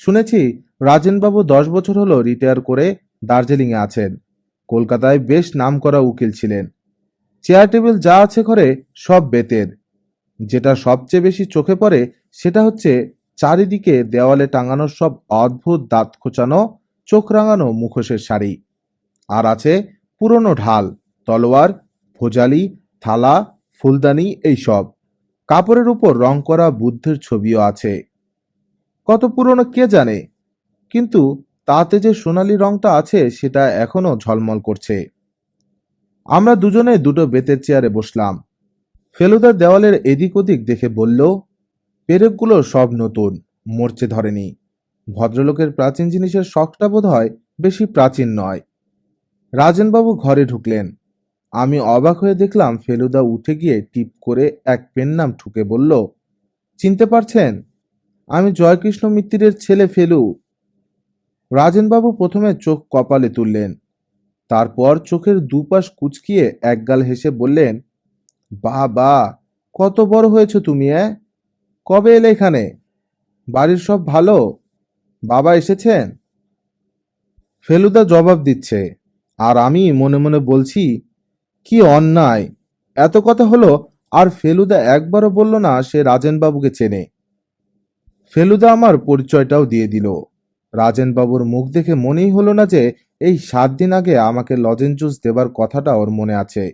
শুনেছি রাজেনবাবু দশ বছর হলো রিটায়ার করে দার্জিলিংয়ে আছেন। কলকাতায় বেশ নামকরা উকিল ছিলেন। চেয়ার টেবিল যা আছে ঘরে সব বেতের। যেটা সবচেয়ে বেশি চোখে পড়ে সেটা হচ্ছে চারিদিকে দেওয়ালে টাঙানো সব অদ্ভুত দাঁত খোঁচানো, চোখ রাঙানো মুখোশের শাড়ি। আর আছে পুরনো ঢাল, তলোয়ার, ভোজালি, থালা, ফুলদানি, এইসব। কাপড়ের উপর রং করা বুদ্ধের ছবিও আছে। কত পুরনো কে জানে? কিন্তু তাতে যে সোনালি রংটা আছে, সেটা এখনও ঝলমল করছে। আমরা দুজনে দুটো বেতের চেয়ারে বসলাম। ফেলুদার দেওয়ালের এদিক ওদিক দেখে বলল, পেরেকগুলো সব নতুন, মরচে ধরেনি। ভদ্রলোকের প্রাচীন জিনিসের শখটা বোধ হয় বেশি প্রাচীন নয়। রাজেনবাবু ঘরে ঢুকলেন। আমি অবাক হয়ে দেখলাম ফেলুদা উঠে গিয়ে টিপ করে এক পেন নাম ঠুকে বলল, চিনতে পারছেন? আমি জয়কৃষ্ণ মিত্তিরের ছেলে ফেলু। রাজেনবাবু প্রথমে চোখ কপালে তুললেন। তারপর চোখের দুপাশ কুচকিয়ে একগাল হেসে বললেন বা বা কত বড় হয়েছো তুমি এ কবে এলে এখানে? বাড়ির সব ভালো? বাবা এসেছেন? ফেলুদা জবাব দিচ্ছে, আর আমি মনে মনে বলছি, কি অন্যায়! এত কথা হলো, আর ফেলুদা একবারও বলল না সে রাজেনবাবুকে চেনে। ফেলুদা আমার পরিচয়টাও দিয়ে দিল। রাজেনবাবুর মুখ দেখে মনেই হলো না যে এই সাত দিন আগে আমাকে লজেন জুস দেবার কথাটা ওর মনে আছে।